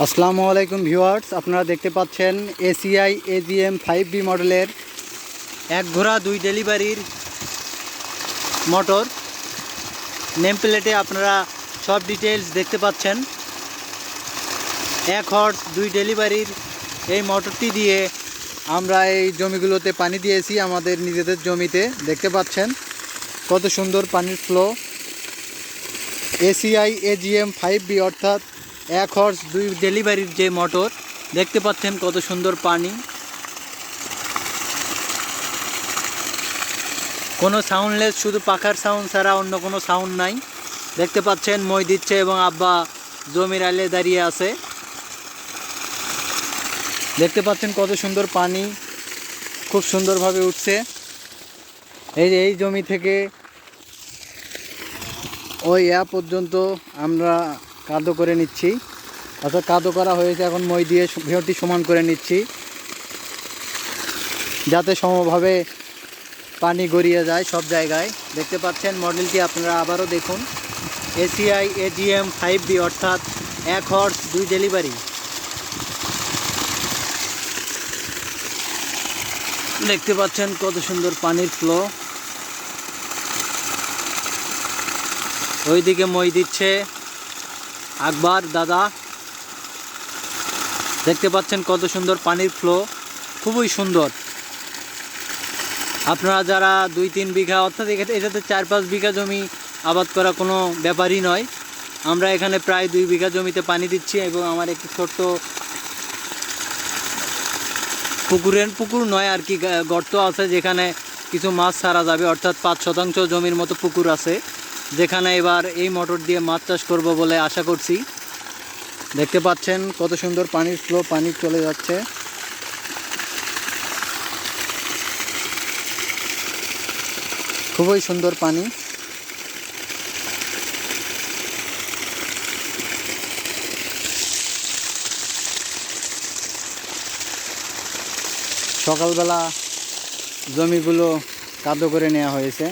আসসালামু আলাইকুম ভিউয়ার্স, আপনারা দেখতে পাচ্ছেন এসিআই এজিএম ফাইভ বি মডেলের এক ঘোড়া, দুই ডেলিভারির মোটর। নেম প্লেটে আপনারা সব ডিটেলস দেখতে পাচ্ছেন। এক হর্স, দুই ডেলিভারির এই মোটরটি দিয়ে আমরা এই জমিগুলোতে পানি দিয়েছি, আমাদের নিজেদের জমিতে। দেখতে পাচ্ছেন কত সুন্দর পানির flow ACI AGM five B অর্থাৎ এক হর্স দুই ডেলিভারির যে মোটর দেখতে পাচ্ছেন কত সুন্দর পানি। কোনো সাউন্ডলেস শুধু পাখার সাউন্ড ছাড়া অন্য কোনো সাউন্ড নাই। দেখতে পাচ্ছেন, মই দিচ্ছে এবং আব্বা জমির আলে দাঁড়িয়ে আছে। দেখতে পাচ্ছেন কত সুন্দর পানি, খুব সুন্দরভাবে উঠছে। এই এই জমি থেকে ওই ইয়া পর্যন্ত আমরা কাদো করে নিচ্ছি। অর্থাৎ কাদো করা হয়েছে এখন মই দিয়ে ভিড়টি সমান করে নিচ্ছি। যাতে সমভাবে পানি গড়িয়ে যায় সব জায়গায়। দেখতে পাচ্ছেন মডেলটি আপনারা আবারও দেখুন। এসিআই, এজিএম, ফাইভ বি অর্থাৎ এক হর্স, দুই ডেলিভারি। দেখতে পাচ্ছেন কত সুন্দর পানির ফ্লো। ওইদিকে মই দিচ্ছে আকবর, দাদা। দেখতে পাচ্ছেন কত সুন্দর পানির ফ্লো খুবই সুন্দর। আপনারা যারা দুই তিন বিঘা, অর্থাৎ এখানে, এটাতে চার পাঁচ বিঘা জমি আবাদ করা কোনো ব্যাপারই নয়। আমরা এখানে প্রায় দুই বিঘা জমিতে পানি দিচ্ছি এবং আমার একটি ছোট্ট পুকুরের, পুকুর নয় আর কি, গর্ত আছে যেখানে কিছু মাছ ছাড়া যাবে, অর্থাৎ পাঁচ শতাংশ জমির মতো পুকুর আছে। যেখানে এবার এই মোটর দিয়ে মাছ চাষ করব বলে আশা করছি। দেখতে পাচ্ছেন কত সুন্দর পানির ফ্লো পানি চলে যাচ্ছে। খুবই সুন্দর পানি। সকালবেলা জমিগুলো কাদো করে নেওয়া হয়েছে।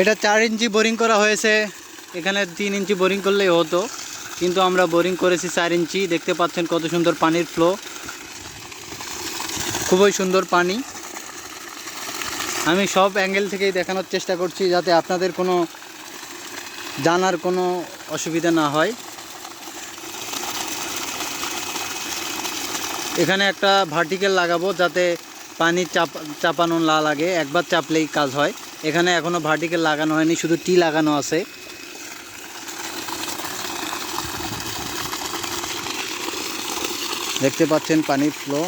এটা চার ইঞ্চি বোরিং করা হয়েছে। এখানে তিন ইঞ্চি বোরিং করলেই হতো। কিন্তু আমরা বোরিং করেছি চার ইঞ্চি। দেখতে পাচ্ছেন কত সুন্দর পানির ফ্লো। খুবই সুন্দর পানি। আমি সব অ্যাঙ্গেল থেকেই দেখানোর চেষ্টা করছি যাতে আপনাদের কোনো জানার কোনো অসুবিধা না হয়। এখানে একটা ভার্টিক্যাল লাগাবো যাতে পানি চাপ চাপানো না লাগে। একবার চাপলেই কাজ হয়। এখানে এখনও ভার্টিকেল লাগানো হয়নি শুধু টি লাগানো আছে। দেখতে পাচ্ছেন পানির ফ্লো